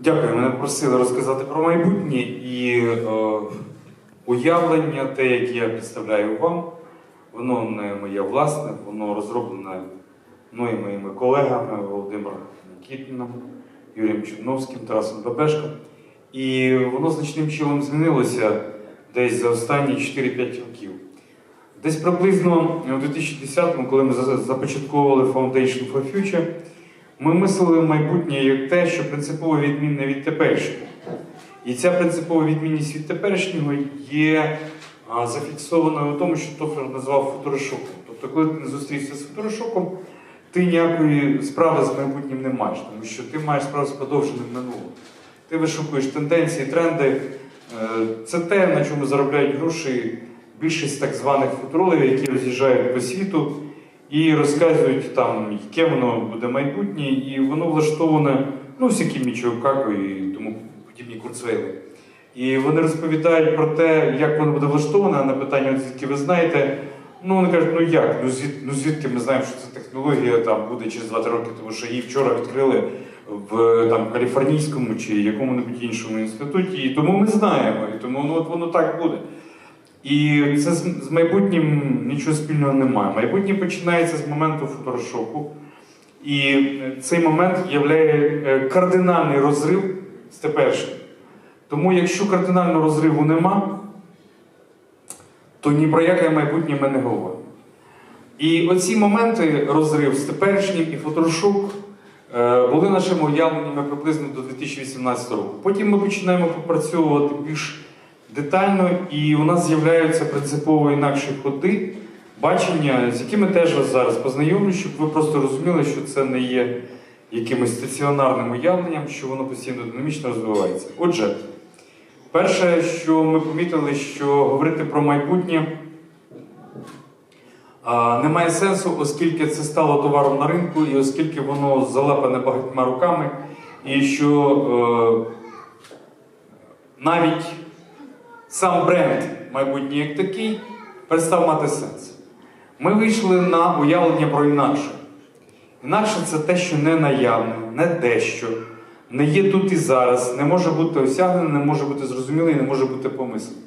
Дякую. Мене просили розказати про майбутнє і е, уявлення, те, яке я представляю вам, воно не моє власне, воно розроблене мною і моїми колегами Володимиром Нікітіном, Юрієм Чудновським, Тарасом Бабешком. І воно значним чином змінилося десь за останні 4-5 років. Десь приблизно у 2010-му, коли ми започатковували Foundation for Future, ми мислили майбутнє як те, що принципово відмінне від теперішнього. І ця принципова відмінність від теперішнього є зафіксованою у тому, що Тофлер назвав футурошоком. Тобто, коли ти не зустрівся з футурошоком, ти ніякої справи з майбутнім не маєш, тому що ти маєш справу з продовженим минулим. Ти вишукуєш тенденції, тренди. Е, Це те, на чому заробляють гроші більшість так званих футурологів, які роз'їжджають по світу і розказують там, яке воно буде майбутнє, і воно влаштоване, ну, всякі мічокаку і тому подібні курцвейли. І вони розповідають про те, як воно буде влаштоване, а на питання, «От звідки ви знаєте, ну вони кажуть, ну як, ну, звід, ну звідки ми знаємо, що ця технологія там буде через 2 роки, тому що її вчора відкрили в там, Каліфорнійському чи якому-небудь іншому інституті, і тому ми знаємо, і тому ну, от воно так буде. І це з, майбутнім нічого спільного немає. Майбутнє починається з моменту фоторошоку. І цей момент є кардинальний розрив з теперішнім. Тому якщо кардинального розриву нема, то ні про яке майбутнє ми не говоримо. І оці моменти розрив з теперішнім і фоторошок е, були нашими уявленнями приблизно до 2018 року. Потім ми починаємо попрацьовувати більш детально, і у нас з'являються принципово інакші ходи, бачення, з якими теж вас зараз познайомлю, щоб ви просто розуміли, що це не є якимось стаціонарним уявленням, що воно постійно динамічно розвивається. Отже, перше, що ми помітили, що говорити про майбутнє. Немає сенсу, оскільки це стало товаром на ринку, і оскільки воно залепане багатьма руками, і що е, навіть сам бренд майбутнє як такий перестав мати сенс. Ми вийшли на уявлення про інакше. Інакше це те, що не наявне, не дещо, не є тут і зараз, не може бути осягнене, не може бути зрозуміле і не може бути помислене.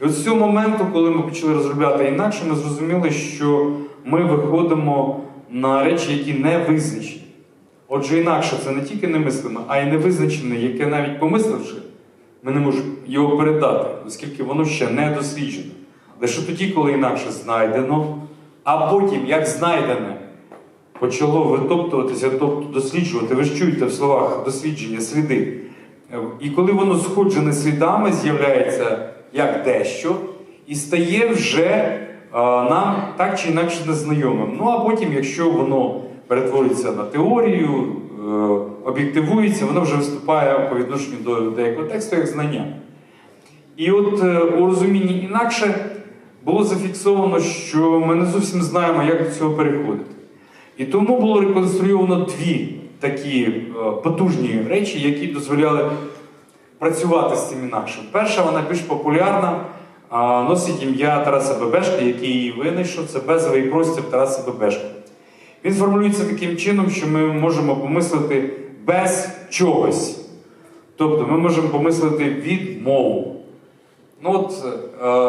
І от з цього моменту, коли ми почали розробляти інакше, ми зрозуміли, що ми виходимо на речі, які не визначені. Отже, інакше це не тільки немислиме, а й невизначене, яке навіть помисливши, ми не можемо його передати, оскільки воно ще не досліджено. Лише тоді, коли інакше знайдено, а потім, як знайдене, почало витоптуватися, тобто досліджувати, ви ж чуєте в словах дослідження сліди. І коли воно сходжене слідами, з'являється як дещо, і стає вже е, нам так чи інакше незнайомим. Ну а потім, якщо воно перетворюється на теорію, е, об'єктивується, воно вже виступає по відношенню до деякого тексту як знання. І от е, у розумінні інакше було зафіксовано, що ми не зовсім знаємо, як до цього переходити. І тому було реконструйовано дві такі е, потужні речі, які дозволяли працювати з цим інакшим. Перша, вона більш популярна, носить ім'я Тараса Бебешка, який її винайшов, це безовий простір Тараса Бебешка. Він формулюється таким чином, що ми можемо помислити без чогось. Тобто ми можемо помислити відмову. Ну от,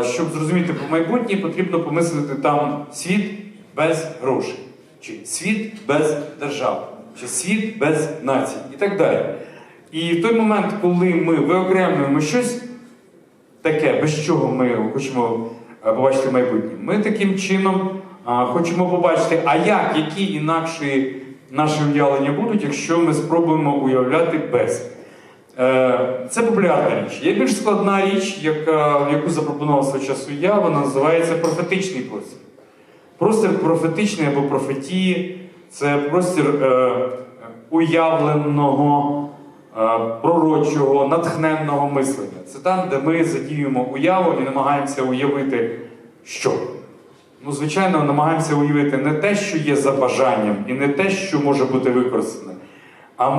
е, щоб зрозуміти про майбутнє, потрібно помислити там світ без грошей, чи світ без держави, чи світ без націй і так далі. І в той момент, коли ми виокремлюємо щось таке, без чого ми хочемо е, побачити майбутнє, ми таким чином хочемо побачити, а як, які інакші наші уявлення будуть, якщо ми спробуємо уявляти без. Е, Це популярна річ. Є більш складна річ, яка, яку запропонував свого часу я, вона називається профетичний простір. Простір профетичний або профетії це простір е, уявленого, е, пророчого, натхненного мислення. Це там, де ми задіюємо уяву і намагаємося уявити, що. Ну, звичайно, намагаємося уявити не те, що є за бажанням, і не те, що може бути використане, а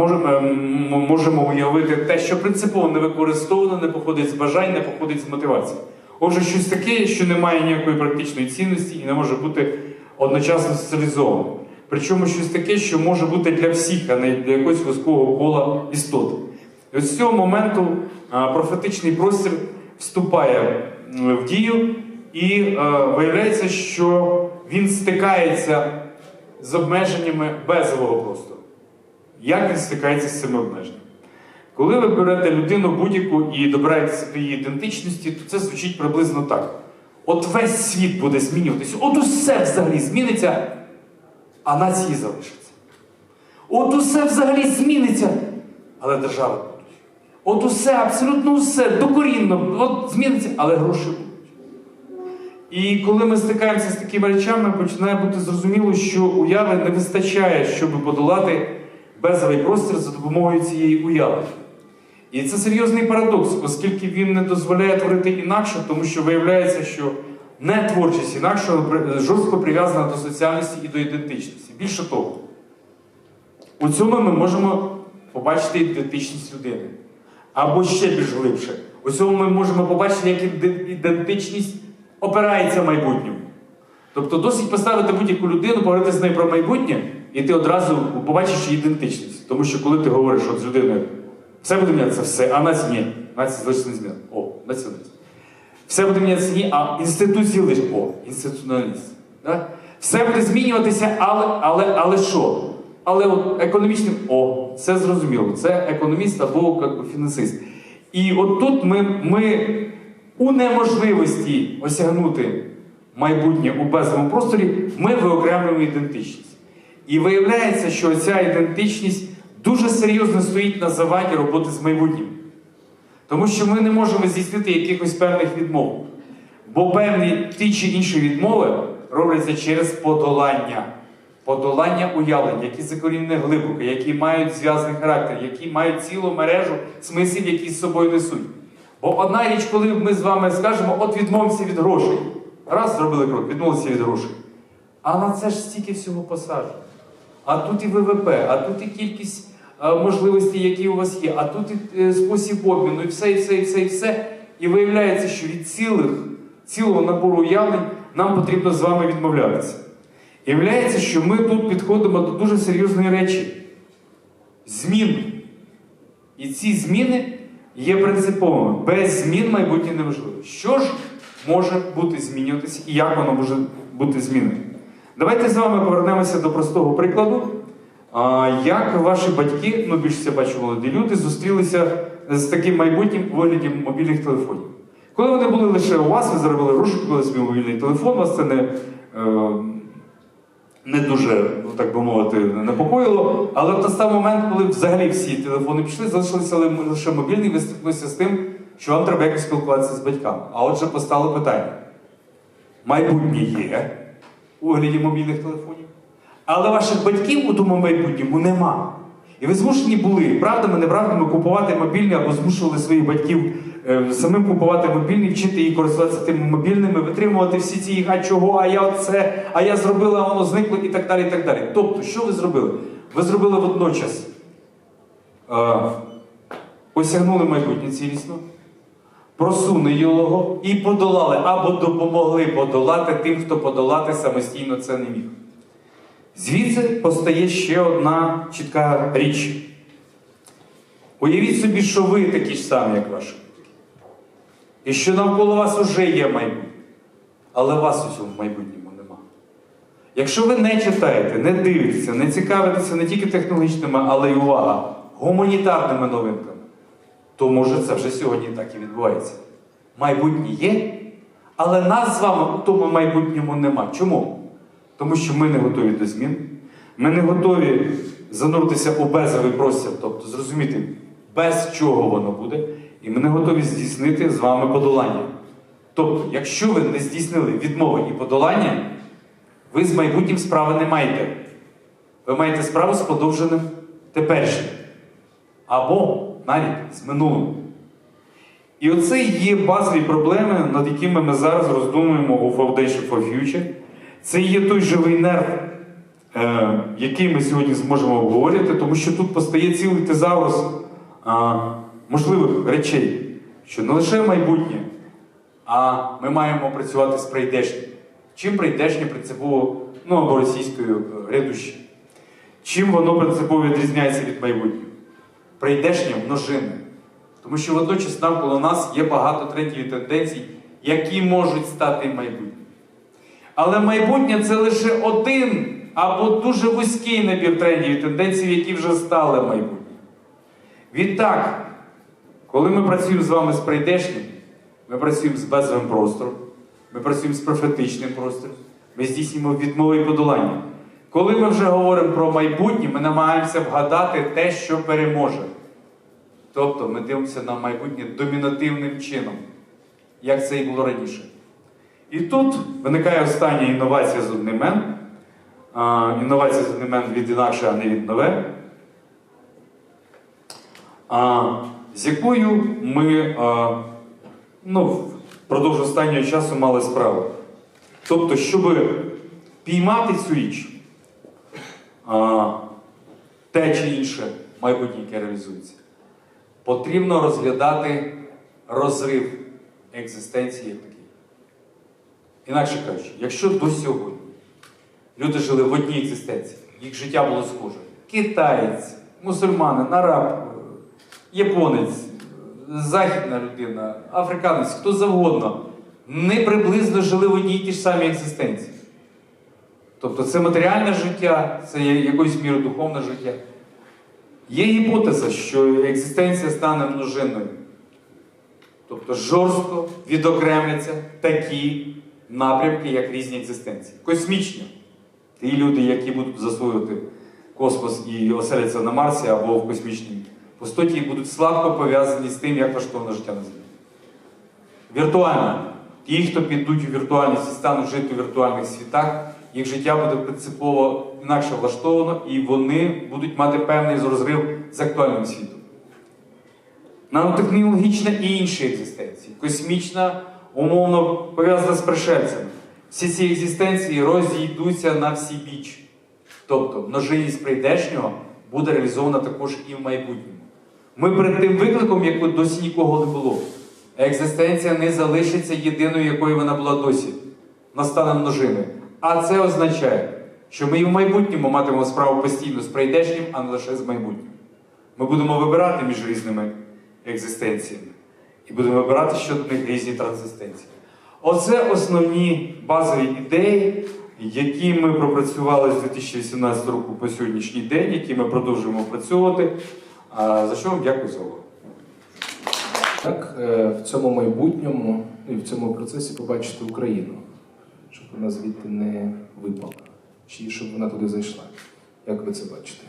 можемо, уявити те, що принципово не використовано, не походить з бажань, не походить з мотивації. Отже, щось таке, що не має ніякої практичної цінності і не може бути одночасно соціалізовано. Причому щось таке, що може бути для всіх, а не для якогось вузького кола істоти. І ось з цього моменту профетичний простір вступає в дію, і е, виявляється, що він стикається з обмеженнями безового простору. Як він стикається з цими обмеженнями? Коли ви берете людину будь-яку і добираєтеся до її ідентичності, то це звучить приблизно так. От весь світ буде змінюватися, от усе взагалі зміниться, а нації залишаться. От усе взагалі зміниться, але держави будуть. От усе, абсолютно усе, докорінно, от зміниться, але гроші будуть. І коли ми стикаємося з такими речами, починає бути зрозуміло, що уяви не вистачає, щоб подолати безовий простір за допомогою цієї уяви. І це серйозний парадокс, оскільки він не дозволяє творити інакше, тому що виявляється, що не творчість інакшого жорстко прив'язана до соціальності і до ідентичності. Більше того, у цьому ми можемо побачити ідентичність людини. Або ще більш глибше. У цьому ми можемо побачити, як ідентичність опирається майбутньому. Тобто досить поставити будь-яку людину, поговорити з нею про майбутнє, і ти одразу побачиш її ідентичність. Тому що коли ти говориш от з людиною, все буде мінятися, все, а нація ні. Нація залишиться незмінна. О, націоналіст. Все буде мінятися ні, а інституції лише. О, інституціоналіст. Да? Все буде змінюватися, але, але, але що? Але от економічним, о, це зрозуміло. Це економіст або фінансист. І от тут ми, ми у неможливості осягнути майбутнє у безовому просторі, ми виокремлюємо ідентичність. І виявляється, що ця ідентичність дуже серйозно стоїть на заваді роботи з майбутнім. Тому що ми не можемо здійснити якихось певних відмов. Бо певні ті чи інші відмови робляться через подолання. Подолання уявлень, які закорінені глибоко, які мають зв'язаний характер, які мають цілу мережу смислів, які з собою несуть. Бо одна річ, коли ми з вами скажемо, от відмовимося від грошей. Раз зробили крок, відмовилися від грошей. А на це ж стільки всього посаджено. А тут і ВВП, а тут і кількість е, можливостей, які у вас є, а тут і е, спосіб обміну, і все, і все, і все, і все. І виявляється, що від цілих, цілого набору уявлень нам потрібно з вами відмовлятися. І виявляється, що ми тут підходимо до дуже серйозної речі змін. І ці зміни є принциповими. Без змін майбутнє неможливо. Що ж може бути змінюватися і як воно може бути змінено? Давайте з вами повернемося до простого прикладу. Як ваші батьки, ну більше я бачу молоді люди, зустрілися з таким майбутнім у вигляді мобільних телефонів. Коли вони були лише у вас, ви заробили гроші, купили свій мобільний телефон, вас це не, е, не дуже, ну так би мовити, непокоїло. Але настав момент, коли взагалі всі телефони пішли, залишилися ли- лише мобільний, ви стикнулися з тим, що вам треба якось спілкуватися з батьками. А отже, постало питання: майбутнє є у вигляді мобільних телефонів, але ваших батьків у тому майбутньому нема. І ви змушені були правдами, неправдами купувати мобільні або змушували своїх батьків самим купувати мобільні, вчити їх користуватися тими мобільними, витримувати всі ці а чого, а я оце, а я зробила, а воно зникло і так далі. і так далі. Тобто, що ви зробили? Ви зробили водночас. Е, осягнули майбутнє цілісно, просунули його і подолали або допомогли подолати тим, хто подолати самостійно це не міг. Звідси постає ще одна чітка річ. Уявіть собі, що ви такі ж самі, як ваші. І що навколо вас уже є майбутнє. Але вас у цьому майбутньому нема. Якщо ви не читаєте, не дивитеся, не цікавитеся не тільки технологічними, але й увага, гуманітарними новинками, то може це вже сьогодні так і відбувається. Майбутнє є, але нас з вами у тому майбутньому нема. Чому? Тому що ми не готові до змін, ми не готові зануритися у безовий простір, тобто зрозуміти, без чого воно буде, і ми не готові здійснити з вами подолання. Тобто, якщо ви не здійснили відмови і подолання, ви з майбутнім справи не маєте. Ви маєте справу з подовженим теперішнім. Або навіть з минулим. І оце є базові проблеми, над якими ми зараз роздумуємо у Foundation for Future. Це є той живий нерв, е, який ми сьогодні зможемо обговорити, тому що тут постає цілий тезаурус е, можливих речей, що не лише майбутнє, а ми маємо працювати з прийдешнім. Чим прийдешнє принципово, ну або російською е, грядуще? Чим воно принципово відрізняється від майбутнього? Прийдешнє множинне. Тому що водночас навколо нас є багато і тенденцій, які можуть стати майбутнім. Але майбутнє це лише один або дуже вузький набір трендів і тенденцій, які вже стали майбутнім. Відтак, коли ми працюємо з вами з прийдешнім, ми працюємо з безовим простором, ми працюємо з профетичним простором, ми здійснюємо відмови і подолання. Коли ми вже говоримо про майбутнє, ми намагаємося вгадати те, що переможе. Тобто ми дивимося на майбутнє домінативним чином, як це і було раніше. І тут виникає остання інновація з однимен. А, інновація з однимен від інакше, а не від нове. А, з якою ми а, ну, впродовж останнього часу мали справу. Тобто, щоб піймати цю річ, а, те чи інше майбутнє, яке реалізується, потрібно розглядати розрив екзистенції як такий. Інакше кажучи, якщо до сьогодні люди жили в одній екзистенції, їх життя було схоже. Китаєць, мусульманин, араб, японець, західна людина, африканець, хто завгодно, не приблизно жили в одній і тій ж самій екзистенції. Тобто це матеріальне життя, це якоюсь мірою духовне життя. Є гіпотеза, що екзистенція стане множинною. Тобто жорстко відокремляться такі напрямки, як різні екзистенції. Космічні. Ті люди, які будуть засвоювати космос і оселяться на Марсі або в космічній пустоті, будуть сладко пов'язані з тим, як влаштоване життя на Землі. Віртуально. Ті, хто підуть у віртуальність і стануть жити у віртуальних світах, їх життя буде принципово інакше влаштовано, і вони будуть мати певний розрив з актуальним світом. Нанотехнологічна і інші екзистенції. Космічна, умовно пов'язана з пришельцями. Всі ці екзистенції розійдуться на всі біч. Тобто множинність прийдешнього буде реалізована також і в майбутньому. Ми перед тим викликом, як досі нікого не було. Екзистенція не залишиться єдиною, якою вона була досі. Вона стане множиною. А це означає, що ми і в майбутньому матимемо справу постійно з прийдешнім, а не лише з майбутнім. Ми будемо вибирати між різними екзистенціями. І будемо вибирати щодо них різні трансистенції. Оце основні базові ідеї, які ми пропрацювали з 2018 року по сьогоднішній день, які ми продовжуємо опрацьовувати. А, За що вам дякую за увагу. Так, е, в цьому майбутньому і в цьому процесі побачити Україну, щоб вона звідти не випала, чи щоб вона туди зайшла. Як ви це бачите?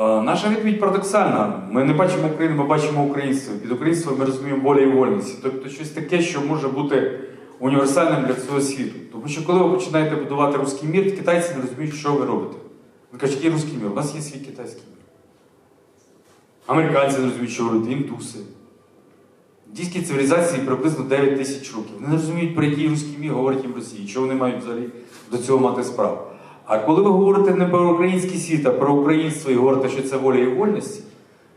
Е, Наша відповідь парадоксальна. Ми не бачимо Україну, ми бачимо українство. Під українством ми розуміємо воля і вольність. Тобто щось таке, що може бути універсальним для цього світу. Тому що коли ви починаєте будувати русський мір, китайці не розуміють, що ви робите. Ви кажете, який русський мір? У нас є свій китайський мір. Американці не розуміють, що робите, індуси. Індійській цивілізації приблизно 9 тисяч років. Вони не розуміють, про який русський мір говорить їм Росії, що вони мають взагалі до цього мати справу. А коли ви говорите не про український світ, а про українство і говорите, що це воля і вольності,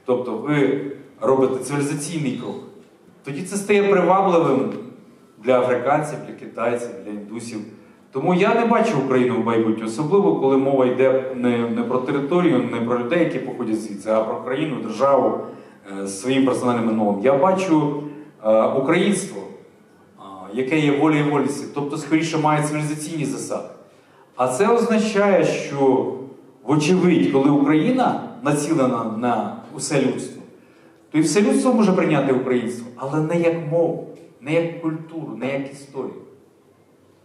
тобто ви робите цивілізаційний крок, тоді це стає привабливим для африканців, для китайців, для індусів. Тому я не бачу Україну в майбутньому, особливо коли мова йде не, не про територію, не про людей, які походять звідси, а про країну, державу е, з своїм персональним минулим. Я бачу е, українство, е, яке є волі і вольності, тобто скоріше має цивілізаційні засади. А це означає, що, вочевидь, коли Україна націлена на усе людство, то і все людство може прийняти українство, але не як мову, не як культуру, не як історію.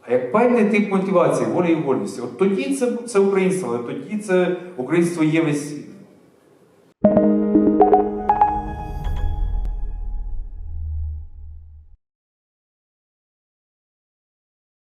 А як певний тип мотивації, волі і вольності. От тоді це, це українство, але тоді це українство є весь.